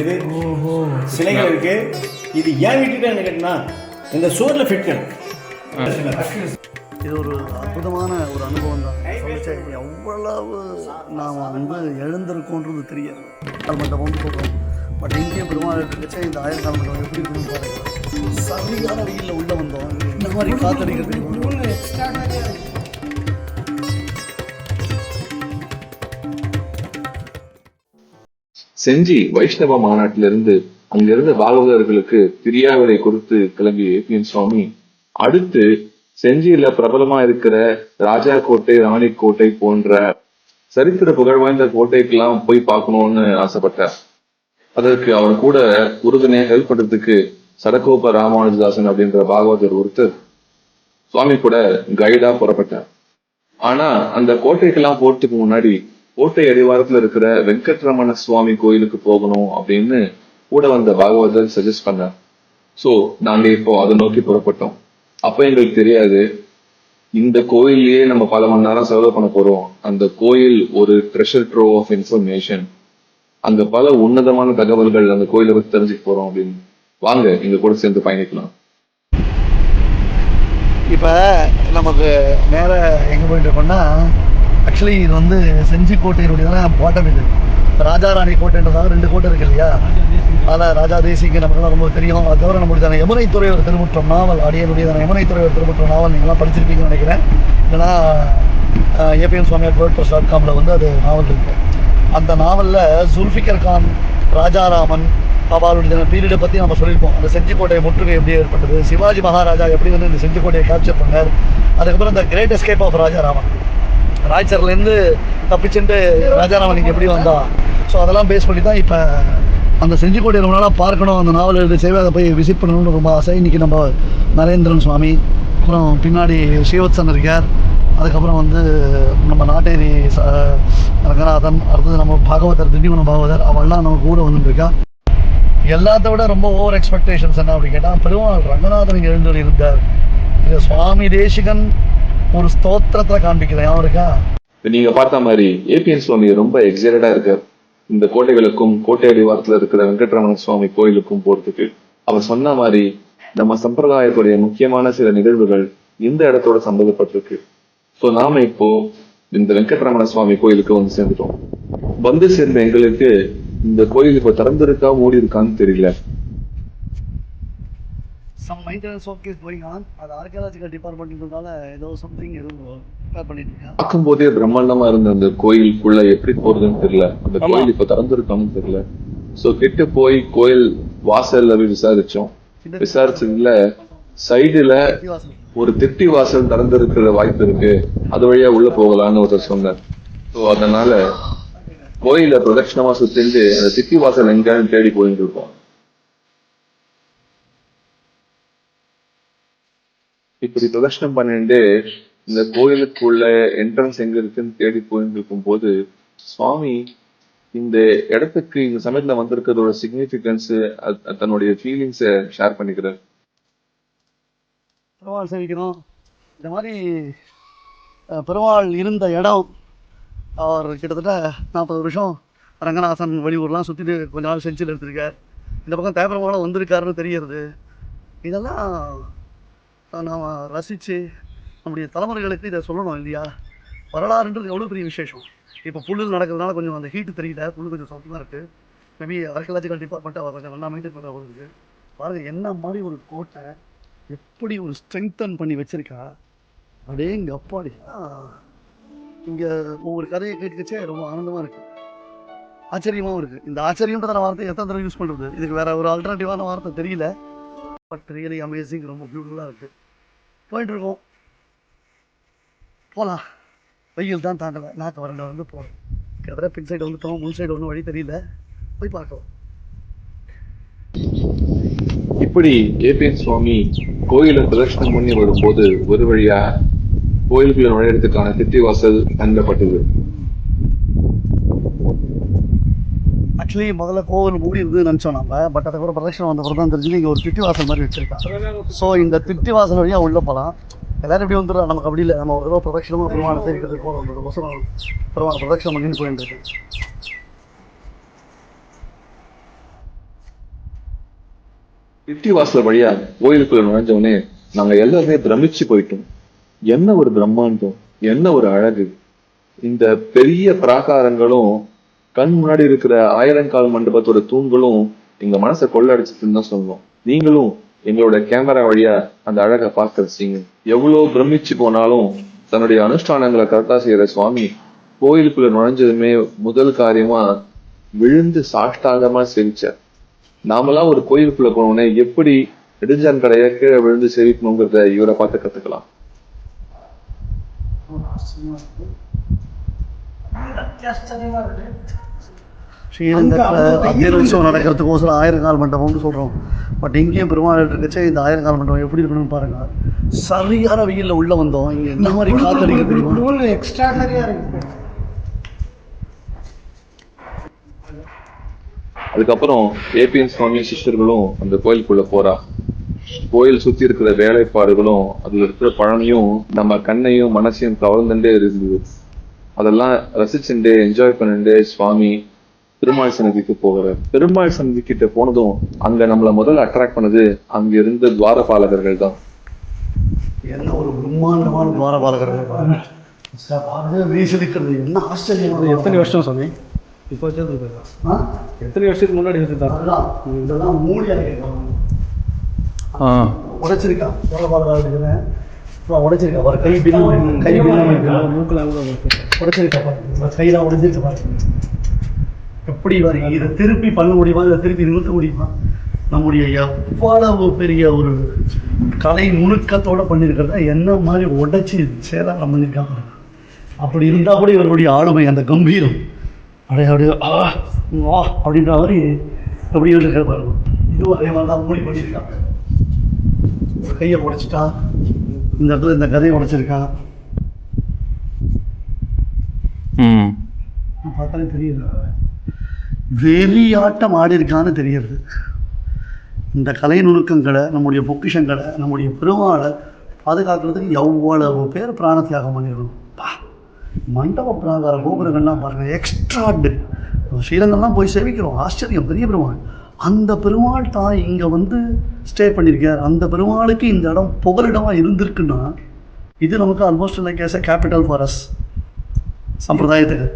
இது சிலைகள் இருக்கு? இது ஏன் விட்டுட்டேன்னு கேட்டா இந்த சோர்ல ஃபிட் இது ஒரு அற்புதமான ஒரு அனுபவம் தான். எவ்வளவு நாம் வந்து எழுந்திருக்கோன்றது தெரியாது. அது மட்டும் வந்து பட் இங்கே பெருமாள் இருக்கச்சே இந்த ஆயிரக்கால மண்டபம் எப்படி இருக்குன்னு பாருங்க. சரியான வெயிலில் உள்ளே வந்தோம். இந்த மாதிரி காத்தடிக்கிறது செஞ்சி வைஷ்ணவ மாநாட்டிலிருந்து அங்கிருந்த பாகவதர்களுக்கு பிரியாவிடை கொடுத்து கிளம்பிய ஏபிஎன் சுவாமி அடுத்து செஞ்சியில பிரபலமா இருக்கிற ராஜா கோட்டை ராணி கோட்டை போன்ற சரித்திர புகழ் வாய்ந்த கோட்டைக்கெல்லாம் போய் பார்க்கணும்னு ஆசைப்பட்டார். அதற்கு அவர் கூட உறுதுணையா ஹெல்ப் பண்றதுக்கு சடகோப ராமானுஜதாசன் அப்படின்ற பாகவதர் ஒருத்தர் சுவாமி கூட கைடா புறப்பட்டார். ஆனா அந்த கோட்டைக்கெல்லாம் போறதுக்கு முன்னாடி கோட்டை அடிவாரத்துல இருக்கிற வெங்கட்ரமண சுவாமி கோயிலுக்கு போகணும் அப்படின்னு கூட வந்த பாகவதர் சஜஸ்ட் பண்ணார். சோ நாங்க இப்போ அதை நோக்கி புறப்பட்டோம். அப்போ எங்களுக்கு தெரியாது இந்த கோயிலையே நம்ம பல மணி நேரம் செலவு பண்ண போறோம். அந்த கோயில் ஒரு ட்ரெஷர் ட்ரோ ஆஃப் இன்ஃபர்மேஷன் அங்க பல உன்னதமான தகவல்கள் அந்த கோயிலை பற்றி தெரிஞ்சுக்க போறோம் அப்படின்னு. வாங்க எங்க கூட சேர்ந்து பயணிக்கலாம். இப்போ நமக்கு நேரா எங்கே போயிட்டு இருக்கோம்னா ஆக்சுவலி இது வந்து செஞ்சி கோட்டையினுடைய பாட்டம் இது. ராஜா ராணி கோட்டைன்றதாக ரெண்டு கோட்டை இருக்கு இல்லையா? அதில் ராஜா தேசிக்கு நமக்குலாம் ரொம்ப தெரியும். அது தவிர நம்மளுடைய யமுனை துறையோர் திருமுற்றம் நாவல் அடியனுடையதான யமுனை துறையோர் திருமுற்றம் நாவல் நீங்களாம் படிச்சிருப்பீங்கன்னு நினைக்கிறேன். இல்லைன்னா ABM Swami WordPress dot காமில் வந்து அது நாவல் இருக்கு. அந்த நாவலில் ஜுல்ஃபிகர் கான் ராஜாராமன் அவளுடைய பீரியடை பற்றி நம்ம சொல்லியிருப்போம். அந்த செஞ்சிக்கோட்டை முற்றுகை எப்படி ஏற்பட்டது சிவாஜி மகாராஜா எப்படி வந்து இந்த செஞ்சிக்கோட்டையை கேப்சர் பண்ணார் அதுக்கப்புறம் இந்த கிரேட் எஸ்கேப் ஆஃப் ராஜாராமன். ராய்ச்சர்லேருந்து தப்பிச்சுட்டு ராஜாராமன் இங்கே எப்படி வந்தா? ஸோ அதெல்லாம் பேஸ் பண்ணி தான் இப்போ அந்த செஞ்சிக்கோட்டையை ரொம்ப நாளாக பார்க்கணும். அந்த நாவல் எழுதி சேவை அதை போய் விசிட் பண்ணணும்னு ரொம்ப ஆசை. இன்றைக்கி நம்ம நரேந்திரன் சுவாமி அப்புறம் பின்னாடி ஸ்ரீவத்சன் இருக்கார். அதுக்கப்புறம் வந்து நம்ம நாட்டேரி ச- ரங்கநாதன் அடுத்தது நம்ம பாகவதர் திண்டிவன பாகவதர் அவள்லாம் நம்ம கூட வந்துட்டுருக்கா எல்லாத்த விட ரொம்ப ஓவர் எக்ஸ்பெக்டேஷன்ஸ் என்ன அப்படின்னு கேட்டால் பெருமாள் ரங்கநாதன் எழுந்தொழி இருந்தார் இது சுவாமி தேசிகன் ஒரு ஸ்தோத்திரத்தை காண்பிக்கிறேன். ஞாபகம் இருக்கா? நீங்க பார்த்த மாதிரி ஏபிஎன் சுவாமி ரொம்ப எக்ஸைட்டடா இருக்கார். இந்த கோட்டைகளுக்கும் கோட்டை அடிவாரத்துல இருக்கிற வெங்கட்ரமண சுவாமி கோயிலுக்கும் போறதுக்கு. அவர் சொன்ன மாதிரி நம்ம சம்பிரதாயத்துடைய முக்கியமான சில நிகழ்வுகள் இந்த இடத்தோட சம்பந்தப்பட்டிருக்கு. சோ நாம இப்போ இந்த வெங்கட்ரமண சுவாமி கோயிலுக்கு வந்து சேர்ந்துட்டோம். வந்து சேர்ந்த எங்களுக்கு இந்த கோயில் இப்போ திறந்திருக்கா மூடி இருக்கான்னு தெரியல. Some maintenance work is going on அது ஆர்கியாலஜிக்கல் டிபார்ட்மெண்ட்ன்றதால ஏதோ சம்திங் எதுவும் பார்க்கும் போதே பிரம்மாண்டமா இருந்த அந்த கோயிலுக்குள்ள எப்படி போறதுன்னு தெரியல. அந்த கோயில் இப்ப திறந்திருக்கான்னு தெரியல. சோ கிட்ட போய் கோயில் வாசல்ல போய் விசாரிச்சோம். விசாரிச்சதுல சைடுல ஒரு திட்டி வாசல் திறந்திருக்கிற வாய்ப்பு இருக்கு. அது வழியா உள்ள போகலாம்னு ஒருத்தர் சொன்னார். சோ அதனால கோயில பிரதட்சணமா சுத்திட்டு அந்த திட்டி வாசல் எங்கன்னு தேடி போயிட்டு இருக்கோம். இப்படி பிரதட்சணம் பண்ணிட்டு இந்த கோயிலுக்குள்ள என்ட்ரன்ஸ் எங்க இருக்குன்னு தேடி போயிட்டு இருக்கும் போது சுவாமி இந்த இடத்துக்கு இந்த சமயத்துல வந்திருக்கிறதோட சிக்னிபிகன்ஸ் தன்னுடைய ஃபீலிங்ஸை ஷேர் பண்ணிக்கிறார். பெருமாள் சேவிக்கணும். இந்த மாதிரி பெருமாள் இருந்த இடம் அவர் கிட்டத்தட்ட நாற்பது வருஷம் ரங்கநாதன் வெளியூர்லாம் சுற்றிட்டு கொஞ்ச நாள் செஞ்சில் எடுத்திருக்கார் இந்த பக்கம் தேப்பரமான வந்திருக்காருன்னு தெரியறது இதெல்லாம் நாம் ரசித்து நம்முடைய தலைமுறைகளுக்கு இதை சொல்லணும் இல்லையா? வரலாறுன்றது எவ்வளோ பெரிய விசேஷம். இப்போ புல்லு நடக்கிறதுனால கொஞ்சம் அந்த ஹீட்டு தெரியல. புல்லு கொஞ்சம் சொந்தமாக இருக்குது மேபி ஆர்கியலாஜிக்கல் டிபார்ட்மெண்ட் அவர் கொஞ்சம் நல்லா மெயின்டைன் பண்ணுற இருக்குது பாருங்கள் என்ன மாதிரி ஒரு கோட்டை எப்படி ஒரு ஸ்ட்ரெங்தன் பண்ணி வச்சுருக்கா? அப்படியே இங்கே அப்பாடி. இங்கே ஒவ்வொரு கதையை கேட்டுக்கச்சே ரொம்ப ஆனந்தமாக இருக்குது ஆச்சரியமாகவும் இருக்குது இந்த ஆச்சரியம்ன்றதான வார்த்தை எத்தனை தடவை யூஸ் பண்ணுறது இதுக்கு வேறு ஒரு ஆல்டர்னேட்டிவான வார்த்தை தெரியல. பட் ரியலி அமேசிங் ரொம்ப பியூட்டிஃபுல்லாக இருக்குது போயிட்டுருக்கோம் போகலாம் வெயில் தான் தாண்டலை நாக்கு வரண்ட வந்து போகிறோம் கிட்டத்தட்ட பின் சைடு வந்துட்டோம். முன் சைடு ஒன்றும் வழி தெரியல. போய் பார்க்கலாம். இப்படி ஏபிஎன் சுவாமி கோயிலை பிரதட்சணம் பண்ணி வரும்போது ஒரு வழியா கோயிலுக்குள்ள நுழையறதுக்கான திட்டி வாசல் கண்டப்பட்டது ஆக்சுவலி முதல்ல கோவில் மூடி இருந்து நினச்சோம் நம்ம பட் அதை கூட பிரதட்சணம் வந்த பிறகு தான் தெரிஞ்சு இங்கே ஒரு திட்டி வாசல் மாதிரி வச்சிருக்காங்க. ஸோ இந்த திட்டி வாசல் வழியாக உள்ளே போகலாம் எல்லாரும் எப்படி வந்துடும் நமக்கு அப்படி இல்லை. நம்ம ஏதோ பிரதட்சணமாக பெருமாளை தெரிவிக்கிறதுக்கு போகிறோம் கோசரம் பெருமாள் பிரதட்சணம் பண்ணின்னு போயிட்டு இருக்கு. வாசல் வழியா கோயிலுக்குள்ள நுழைஞ்ச உடனே நாங்க எல்லாருமே பிரமிச்சு போயிட்டோம். என்ன ஒரு பிரம்மாண்டம்? என்ன ஒரு அழகு? இந்த பெரிய பிராகாரங்களும் கண் முன்னாடி இருக்கிற ஆயிரங்கால் மண்டபத்தோட தூண்களும் எங்க மனசை கொள்ளடிச்சிட்டுன்னு தான் சொல்லணும். நீங்களும் எங்களோட கேமரா வழியா அந்த அழகை பார்க்க வச்சீங்க எவ்வளவு பிரமிச்சு போனாலும் தன்னுடைய அனுஷ்டானங்களை கரெக்டா செய்யற சுவாமி கோயிலுக்குள்ள நுழைஞ்சதுமே முதல் காரியமா விழுந்து சாஷ்டாங்கமா செவிச்சார் நாமெல்லாம் ஒரு கோயிலுக்குள்ள போனோடனே எப்படி நெடுஞ்சான் கடையை கீழே விழுந்து சேவிக்கணுங்கிறத இவரை பார்த்து கத்துக்கலாம். ஸ்ரீரங்கத்தில் உற்சவம் நடக்கிறதுக்கோசரம் ஆயிரங்கால் மண்டபம்னு சொல்கிறோம் பட் இங்கேயும் பெருமாள் இருக்கச்சே இந்த ஆயிரங்கால் மண்டபம் எப்படி இருக்கணும்னு பாருங்க. சரியான வெயிலில் உள்ளே வந்தோம். இங்கே என்ன மாதிரி காத்தடிக்க தெரியுமா எக்ஸ்ட்ராடனரியாக இருக்கு. அதுக்கப்புறம் ஏபிஎன் சுவாமி சிஷ்யர்களும் அந்த கோயிலுக்குள்ள போறா. கோயில் சுத்தி இருக்கிற வேலைப்பாடுகளும் அதுல இருக்கிற பழனியும் நம்ம கண்ணையும் மனசையும் கவர்ந்துட்டே இருந்தது அதெல்லாம் ரசிச்சுட்டே என்ஜாய் பண்ணிட்டே சுவாமி பெருமாள் சன்னதிக்கு போகிறார் பெருமாள் சன்னதி கிட்ட போனதும் அங்க நம்மள முதல்ல அட்ராக்ட் பண்ணது அங்க இருந்த துவாரபாலகர்கள் தான் என்ன ஒரு பிரம்மாண்டமான துவாரபாலகர்கள்? பாருங்க அது வீசிருக்கிறது. என்ன ஆச்சரியம். எத்தனை வருஷம் சாமி இப்போ வச்சது ஆ? எத்தனை வருஷத்துக்கு முன்னாடி அதுதான். இதெல்லாம் மூலியாக கேட்கணும் உடைச்சிருக்கா? துவாரபாலகர் இருக்கிறேன் உடைச்சிருக்கா? ஒரு கை பின்னு கை பின்னு மூக்கில் உடைச்சிருக்கா. பாருங்க. கையெல்லாம் உடைஞ்சிருக்க பாருங்க. எப்படி இதை திருப்பி பண்ண முடியுமா? இதை திருப்பி நிறுத்த முடியுமா? நம்முடைய எவ்வளவு பெரிய ஒரு கலை நுணுக்கத்தோட பண்ணியிருக்கிறத என்ன மாதிரி உடைச்சி சேதாரம் பண்ணியிருக்காங்க. அப்படி இருந்தால் கூட இவர்களுடைய ஆளுமை அந்த கம்பீரம். அப்படியே அப்படியே ஆ வா அப்படின்ற மாதிரி எப்படி இருக்கிற பாருங்க. இதுவும் அதே மாதிரி தான் மூடி பண்ணியிருக்காங்க கையை உடைச்சிட்டா இந்த இடத்துல இந்த கதையை உடைச்சிருக்கான் பார்த்தாலே தெரியுது. வெறியாட்டம் ஆடி இருக்கான்னு இந்த கலை நுணுக்கங்களை நம்முடைய பொக்கிஷங்களை நம்முடைய பெருமாளை பாதுகாக்கிறதுக்கு எவ்வளவு பேர் பிராண தியாகம் பண்ணிடணும் பா மண்டப பிராகார கோபுரங்கள்லாம் பாருங்கள் எக்ஸ்ட்ராடு ஸ்ரீரங்கம்லாம் போய் சேவிக்கிறோம். ஆச்சரியம் பெரிய பெருமாள். அந்த பெருமாள் தான் இங்கே வந்து ஸ்டே பண்ணியிருக்கார். அந்த பெருமாளுக்கு இந்த இடம் புகலிடமாக இருந்திருக்குன்னா இது நமக்கு almost like as a capital for us சம்பிரதாயத்துக்கு.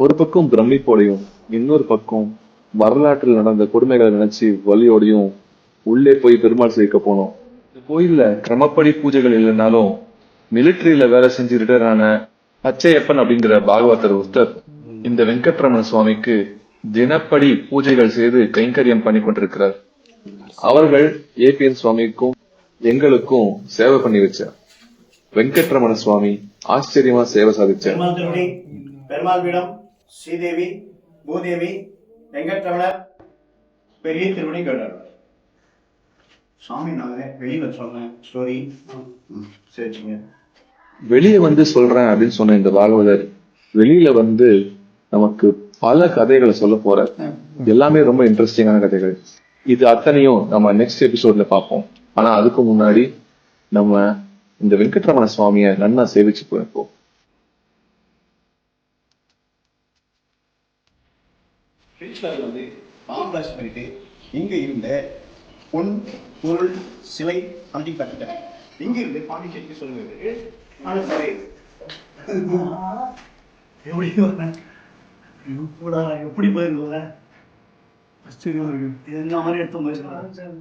ஒரு பக்கம் பிரமிப்போடையும் இன்னொரு பக்கம் வரலாற்றில் நடந்த கொடுமைகளை நினைச்சு வழியோடையும் உள்ளே போய் பெருமாள் சேர்க்க போனோம். இந்த கோயில்ல கிரமப்படி பூஜைகள் இல்லைனாலும் மிலிட்டரியில வேலை செஞ்சு ரிட்டையர் ஆன அச்சையப்பன் அப்படிங்கிற பாகவதர் ஒருத்தர் இந்த வெங்கட்ரமண சுவாமிக்கு தினப்படி பூஜைகள் செய்து கைங்கரியம் பண்ணி கொண்டிருக்கிறார். அவர்கள் ஏபிஎன் சுவாமிக்கும் எங்களுக்கும் சேவை பண்ணி வச்சார். வெங்கட்ரமண சுவாமி ஆச்சரியமா சேவை சாதிச்சார். பெருமாள் பீடம் ஸ்ரீதேவி பூதேவி வெங்கட்ரமணர் பெரிய திருவடி கேட்டார் சாமி நான் வெளியில சொன்னேன் ஸ்டோரி சரிங்க வெளியே வந்து சொல்றேன் அப்படின்னு சொன்ன இந்த பாகவதர் வெளியில வந்து நமக்கு பல கதைகளை சொல்ல போற எல்லாமே ரொம்ப இன்ட்ரெஸ்டிங்கான கதைகள். இது அத்தனையும் நம்ம நெக்ஸ்ட் எபிசோட்ல பார்ப்போம். ஆனா அதுக்கு முன்னாடி நம்ம இந்த வெங்கட்ரமண சுவாமிய நன்னா சேவிச்சு போயிருப்போம். திருச்சியில் வந்து பாம்பாஸ் பண்ணிட்டு இங்கே இருந்த பொன் பொருள் சிலை அப்படி கட்டிட்டேன் இங்கே இருந்து பாண்டிச்சேரிக்கு சொல்லுங்க ஆனால் சரி. எப்படி வரேன் எப்படா எப்படி போயிருக்கோம் ஆச்சரியமாக இருக்கு என்ன மாதிரி எடுத்து போயிருக்கேன்